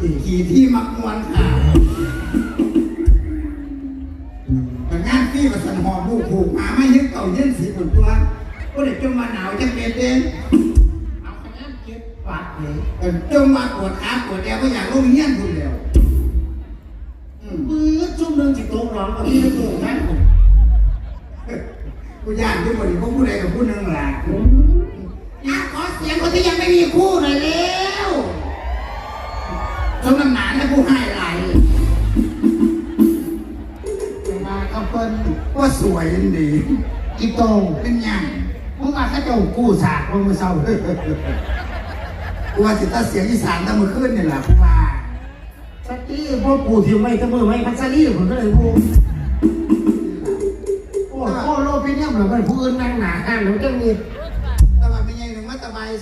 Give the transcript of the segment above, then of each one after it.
ขี่ที่มักมวนค่ะแต่งานพี่มาสันหอบลูกผูกหมาไม่ยึดเก่ายื่นสีบนตัวก็เด็กจมมาหนาวจะเป็นเองเอาคะแนนเก็บปากเลยเออจมมาปวดขาปวดแอวไม่อยากลงเงี้ยนคุณเดียวมือจุ่มหนึ่องจิตตกร้องกับพี่ตัวนั่นกูย่านทุกคนเพราะผู้ใดกับผู้หนึ่งล่ะอะขอเสียงคนที่ยังไม่มีคู่หน่อยเร็วช มน้ำหนาและผู้ให้ไหลายเวลาเขาเปิ้นว่าสวยดี อีโตงเป็นหยังมึงมาข้าเจ้ากู้สากลงมาเศร้าเลยกูว่าจิตตาเสียงอีสานตะมือขึ้นนี่แหละกูว่าสักทีพวกกูที่ไม่ตะมือไม่พัชรีผมก็เลยพูดโอ้โหโลพิเนียมเหรอเป็นผู้อื่นนั่งหนาห้างหรือจะมี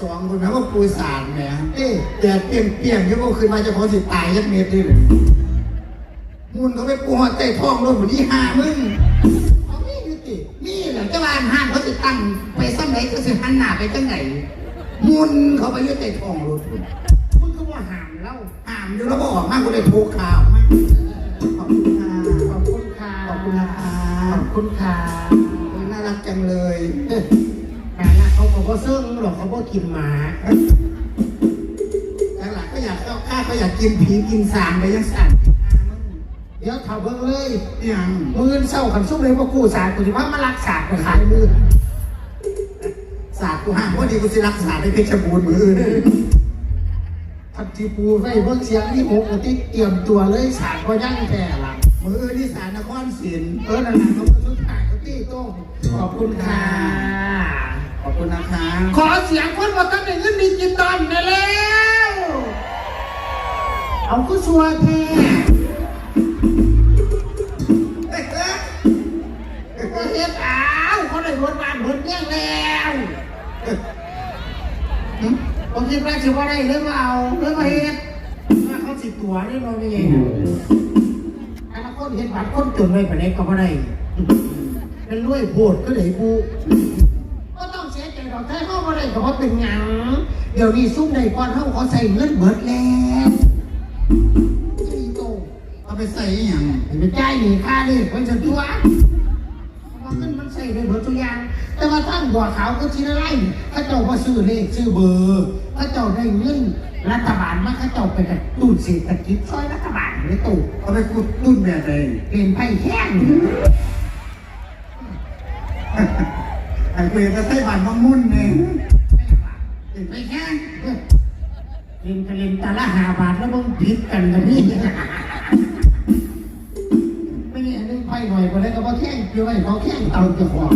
สองคนนะว่าปูสานแหมเอ๊ะแต่เปลี่ยนเปลี่ยนๆที่พวกคืนมาเจะของสิตายยักเม็ดนี่เลยมุนเขาไปปูหัวใจท้องรถหมดที่ห้ามึงเขาไม่ยุตินี่แหละเจ้าบ้านห้างเขาสิตั้งไปซ้ำไหนก็สิหันหน้าไปจังไหนมุนเขาไปยึดใจท้องรถพุ่นมึงก็ว่าห่างแล้วห้ามอยู่แล้วก็ออกมากูได้โทรข่าวมาขอบคุณค่ะขอบคุณค่ะขอบคุณนะคะขอบคุณค่ะน่ารักจังเลยแต่ละ เขาบอกว่าซึ่งหรอกเขาบอกกินหมาหลังๆก็อยากเข้าข้าก็อยากกินผีกินสางไปยังสั่นเดี๋ยวเท่าเบิ่งเลยอย่างมือเศร้าขันสู้เลยว่ากู้สารกูจะว่ามารักษาไปขายมือศาสตร์กูห้ามว่าดีกูสิรักษาในเพชรบูรณ์มืออื่นทับทีปูไว้เบิ่งเสียงที่หกกติเตรียมตัวเลยสารก็ยั่งแค่หลังมืออื่นที่ศาลนครศรีเออนั่นแหละเขาก็ชุดถ่ายเขาตีโต้งขอบคุณค่ะขอบ คุณนะคะ ขอเสียงคนมาตั้งแต่เงินดิจิตอลได้แล้ว เอาคือชัวร์แท้เอ้ยเอ้ยก็เฮ็ดอ้าวเขาได้รถบ้านรถเมี่ยงแล้วผมคิดว่าจะว่าได้หรือเปล่าหรือว่าเฮ็ดว่าเขาสิตัวนี่เราไม่ไงอนาคตเห็นบัตรคนจนไว้ปานนี้ก็บ่ได้เป็นรวยโพดก็ได้ผู้ก็ ถ้าเข้าบ่ได้ก็เพราะเป็นหยัง เดี๋ยวนี้ซุ่มในก่อนเขาเขาใส่เงินเบิดแล้วนี่โตเอาไปใส่อหย่างไปจ่ายหนีค่าเลยคนจะตัวเพราะเงินมันใส่ได้เบิดทุกอย่าง แต่ว่าท่านบัวขาวก็ชิ้นอะไรเข้าเจ้ามาซื้อเลขซื้อเบอร์เข้าเจ้าได้เงินรัฐบาลมาข้าเจ้าไปกระตุ้นเศรษฐกิจช่วยรัฐบาลในตู้เอาไปกุดตุ้นแบบใดเป็นไพ่แห้ง ไอ้เปรตจะใส่บานมังมุ่นเนี่ยเป็นไพ่แห้งเล่นกระเล่นตาละหาบาทแล้วมึงผิดกันกันนี่ไม่ใช่อันนึงไพ่หน่อยก็เลยก็ว่าแข้งเกี่ยวไว้เขาแข้งเตาจะขวบ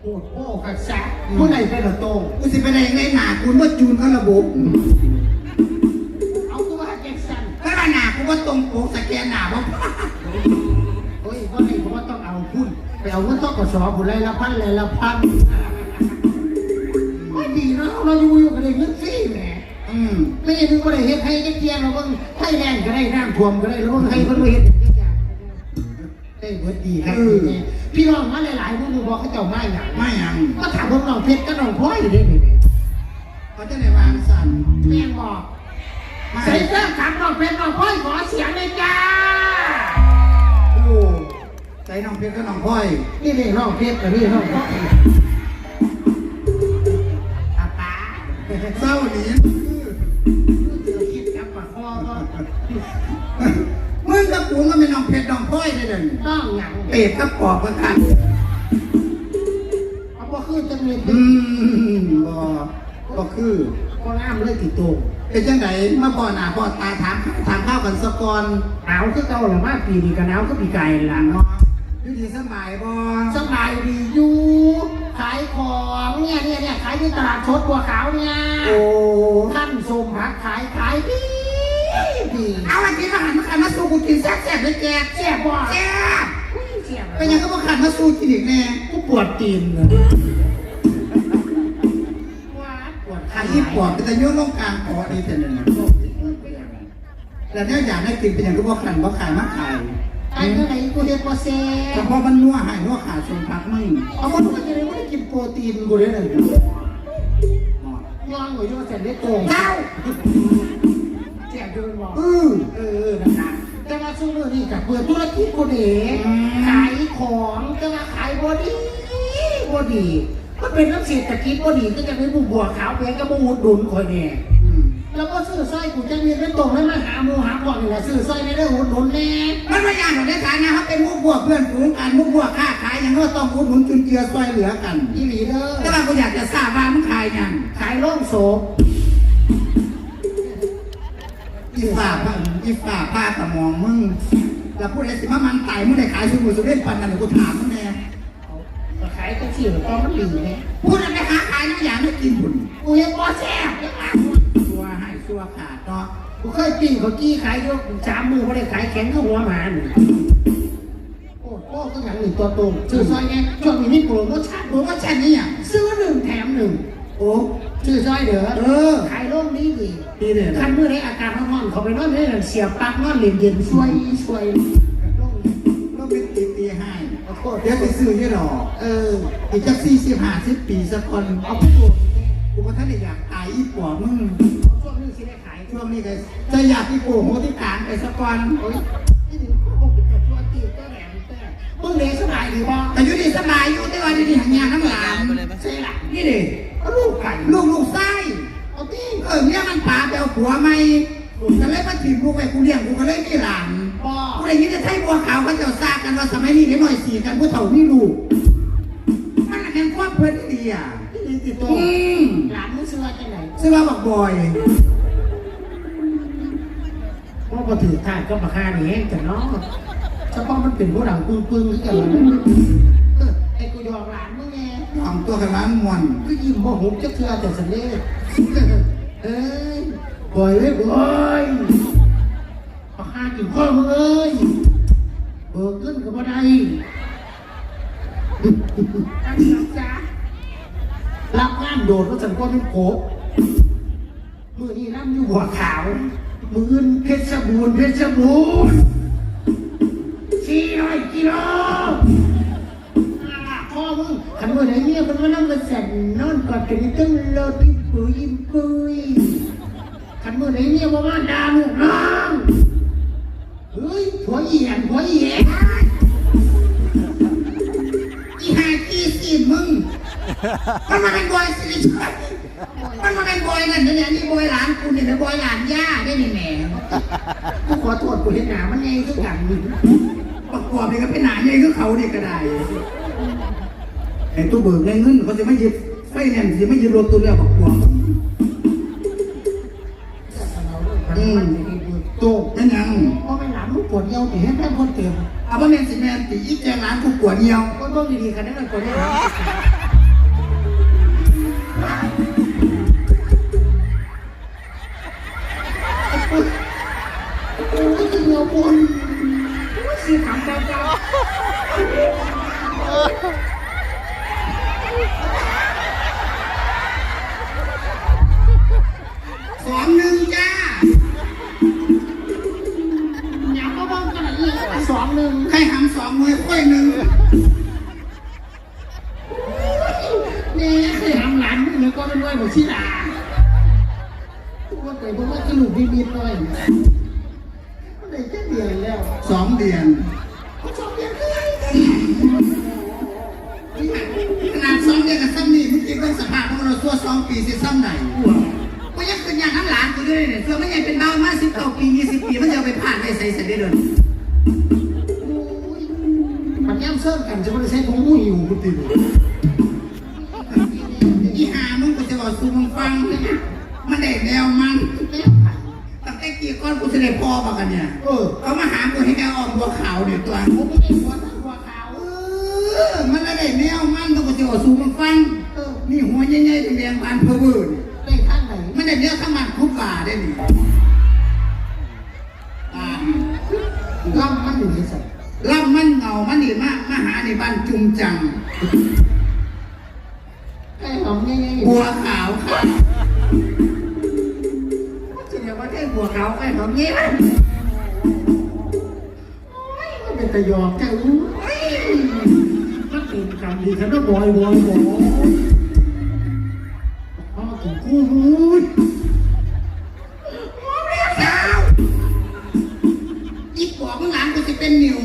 โอ้โหกระซักผู้ใดเป็นละโตงกูสิไปได้ยังไงหนากูว่าจูนเขาระบบเอาตัวแจ็คสันถ้าหนากูว่าตรงโปกสแกนหนา ว่าเฮ้ยว่าให้ผมว่าต้องเอาหุ้นไปเอาเงินต้องกระสอบผลไรละพันไรละพันไม่ดีนะเราอยู่อยู่กันเลยเงินฟรีแหมอืมไม่ใช่นึกว่าได้เฮ็ดให้ได้เกียร์เราเบิ่งให้แรงก็ได้น้ำท่วมก็ได้แล้วเบิ่งให้เพิ่นบ่เฮ็ดอย่างนี้อย่างได้เบิดดีครับพี่น้องมาหลายๆผู้ดูบอกเขาเจ้ามาอย่างไม่หยังก็ถามพวกน้องเพชรก็น้องพลอยอยู่ได้นี่เขาจะได้วางสั่นแม่งบอกใส่เสื้อขับน้องเพชรน้องพลอยขอเสียงเลยจ้าโอ้ ใจน้องเพชรก็น้องพ่อยนี่นี่น้องเพชรกับนี่น้องพลอยอาป๋าเศร้าหนีมึงกับกูมันเป็นน้องเพชรน้องพ่อยเลยเด่นต้องอย่างเปรตกับปอบกันกันเอาบ่คือจะมีอืมบ่ก็คือก็งามเลยติดตัวเป็นจังไดมาบ่อหน้าบ่อตาถามถามข้าวกันสะกอนหนาวคือเก่าหรือว่าปีนี้ก็หนาวก็ปีไก่หละเนาะเนาะ อยู่ดีสบายบ่สบายดีอยู่ขายของเนี่ยเนี่ยเนี่ยขายที่ตลาดสดบัวขาวเนี่ยโอ้ท่านส่งผักขายขายดีดีเอาอันนี้มาหันมาขันมาสู้กูกินแซ่บๆเลยแกแซ่บบ่แซ่บอุ้ยแซ่บเป็นยังก็มาขันมาสู้กินอีกแน่กูปวดตีนเลยว้าปวดอันที่ปอบเป็นตะโยนลงกลางคอดีแต่นั่นน่ะแล้วเนี่ยอยากได้กินเป็นอย่างก็บ่ขันบ่ขายมาขาย ไอ้เมื่อไหร่กูเรียกว่าแซ่แต่บพอมันนัวหายนัวขาดชมพักมึงเอามาดูกันจะได้ไม่ได้กินโปรตีนกูเลยเลยหมอไงย่องอย่อเสร็จได้โกงเจ้าแจกเดินบอกเออเออนะคะแต่ว่าช่วงนี้กับเปิดธุรกิจคนเอ๋ขายของแต่ว่าขายบอดีบอดีมันเป็นนักเศรษฐกิจบอดีก็จะเป็นบุบบัวขาวแพงก็บูดดุนคอยเนี่ย แล้วก็ซื้อสร้อยกูจะเรียนไม่ตรงแล้วมาหาหมูหาพวกนี่แหละซื้อสร้อยในเรื่องอุดหนุนแน่มันไม่ยากหรอกในฐานะครับเป็นมุกพวกเพื่อนฝูงกันมุกพวกค้าขายอย่างเราต้องอุดหนุนจุนเจือซอยเหลือกันอีหลีเด้อแต่ว่ากูอยากจะทราบว่ามึงขายยังขายโล่งโศกอีฝ่าผ้าอีฝ่าผ้าตะมองมึงแล้วพูดอะไรสิมามันไต่มึงได้ขายสุดมือสุดเล่นปันกันกูถามมึงแน่ก็ขายก็เสี่ยวก็มันดีเนี่ยพูดอะไรหาขายน้ำยางไม่กินบุญกูยังบ่แซ่บยังอะชั วให้ชัวขาดเนาะกูเคยปิ้งเขากี้ขายยกสามมือไม่ได้ขายแข็งก็หัวหมาหนึ่งโอ้โหก็อย่างหนึ่งตัวตรงซื้อซอยไงช่วงนี้มีโปรโมชั่นโปรโมชั่นนี่อะซื้อหนึ่งแถมหนึ่งโอ้ซื้อซอยเด้อเออขายโล่งนี้ดีดีเลยคันเมื่อในอากาศร้อนๆเขาไปนอนในนั้เสียบปลั๊กนอนเย็นเย็นช่วยช่วยโล่งนี้ก็เป็นตีตีให้เดี๋ยวไปซื้อยี่หรอเอออีกจักสี่สิบห้าสิบปีสักคนเอาไปดูกูก็ท่านอยากตายอีปวมึง ช่วงนี้ก็จะอยากที่โกงโมที่กลางไปสักวันโอ้ยนี่ถึงพวกเป็นตัวตีเจ้าแหลมแต่มึงเลี้ยงสบายดีบ่แต่อยู่ดีสบายอยู่แต่ว่าอยู่ดีหางยางน้ำหลานใช่ล่ะนี่ดิเอาลูกไก่ลูกลูกไส้เอาตีเออเนี่ยมันป่าไปเอาผัวไหมก็เลยมาถีบลูกไปกูเลี้ยงกูก็เลยมีหลานบ่กูได้ยินแต่ไทยบัวขาวเขาเจ้าซากันว่าสมัยนี้เด็กหน่อยสี่กันผู้เฒ่ามีลูกมันแห่งความเพลินดีอะที่นี่ติดตัวอืมหลานมึงซื้อมาจากไหนซื้อมาบอกบอย เพราะพอถือถ่ายก็มาค่านี่เองแต่เนาะเฉพาะมันเป็นพวกหลังปึ้งปึ้งๆที่กันเลยเออไอ้กูยอมหลานมึงไงทำตัวกันร้านมวนก็ยิ้มโมโหจะเทือแต่สันเล่เอ้ยบ่อยเว้ยบ่อยมาค่ากินข้อมึงเอ้ยเบิกเงินก็บ่ได้ตั้งรับจ้ารับงานโดดก็สันก็เป็นโผมือนี้น้ำอยู่หัวขาว มื่นเพชรบูรณ์เพชรบูรณ์สี่ร้อยกิโลพ่อมึงขันมือไหนเนี่ยมันมานั่งมาสั่นนอนกอดกันนี่ตึ้งโลดยิ้มปุยยิ้มปุยขันมือไหนเนี่ยมาว่าด่าลูกน้องเฮ้ยหัวเอียนหัวเอียนอีหาอีสีมึงมันมาเป็นบอยสิ มันมาเป็นบอยนั่นเนี่ยนี่บอยหลานกูเนี่ยนะบอยหลานย่าได้นี่แหม่กูขอโทษกูเห็นหนามันไงทุกอย่างมึงประกอบนี่ก็เป็นหนาใหญ่คือเขาเนี่ยก็ได้ไอ้ตู้เบิกเงินเงินเขาจะไม่ยึดไฟแนนซ์จะไม่ยึดรถตัวเรียกประกอบอืมโตนั่นยังพ่อไม่หลานลูกปวดเยี่ยวแต่ให้แม่คนเต็มเอาบ่แม่นสิแม่นติอีแจงหลานกูกวดเดียวก็ต้องดีๆกันนั่นแหละคนนี้โอ้ยสีขำจังจังสองหนึ่งจ้าอยากก็บ้องขนาดนี้สองหนึ่งใครหำสองมวยค่อยหนึ่งเนี่ยเคยทำหลานมึงเลยก็เป็นด้วยหมดที่ด่าว่าแต่ผมว่ากระดูกบิดๆหน่อย สองเดือนสองเดือนเลยขนาดสองเดือนกับซ้ำนี่มึงคิดว่าสภาพของเราตัวสองปีสิซ้ำไหนก็ยังเป็นอย่างน้ำหลานกูด้วยเนี่ยเพื่อไม่ใช่เป็นเบามาสิบเก้าปียี่สิบปีมันจะเอาไปผ่านไปใส่เสร็จได้เลยมันย่ำเสริมกันจะไม่ได้ใช้ถุงมืออยู่กูติดอีหามึงกูจะบอกสู้มึงฟัง มันได้แนวมันตั้ งแต่กี่ก้อนกูจะได้พอปะกันเนี่ยเออเขามาหากูให้แกออกบัวขาวเนี่ยตัวผมไม่ได้หัวทั้งหัวขาวเออมันได้แนวมันกูจะบอกสู้มึงฟังเออนี่หัวใหญ่ๆแดงๆบานเพอเวอร์ได้ข้างไหนมันได้เนื้อข้างมันคุกป่าได้นี่อ่าล่ำมันอยู่ในสัตว์ล่ำมันเงามันนี่มามาหาในบ้านจุงจังไอ้หอมง่ายๆบัวขาว ว่าแค่หัวขาวไอ้หอมเงี้ยมันมันเป็นตะยอกแค่อู้มันเป็นกรรมดีฉันก็บอยบอยบอยพ่อของกูรู้สาวยิบบอกมึงหลังกูจะเป็นนิว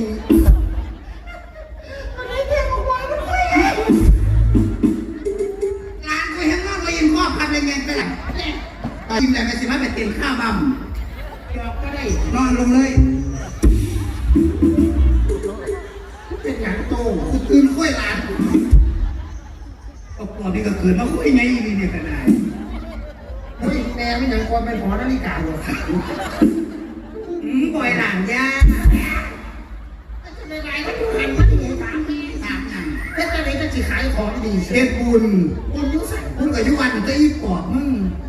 ก็ก่อนนี่ก็คืนมาคุยไงนี่เนี่ยก็ได้เฮ้ยแม่ไม่หยังความเป็นหอนาฬิกาหรอกอืมปล่อยหลานยาจะไม่ไรก็อยู่หันมาที่สามปีสามอย่างแต่ตอนนี้ก็จะขายของดีเฮ็ดบุญคุณยุ่ใส่บุญกับยุวันก็อีปอบมึงเ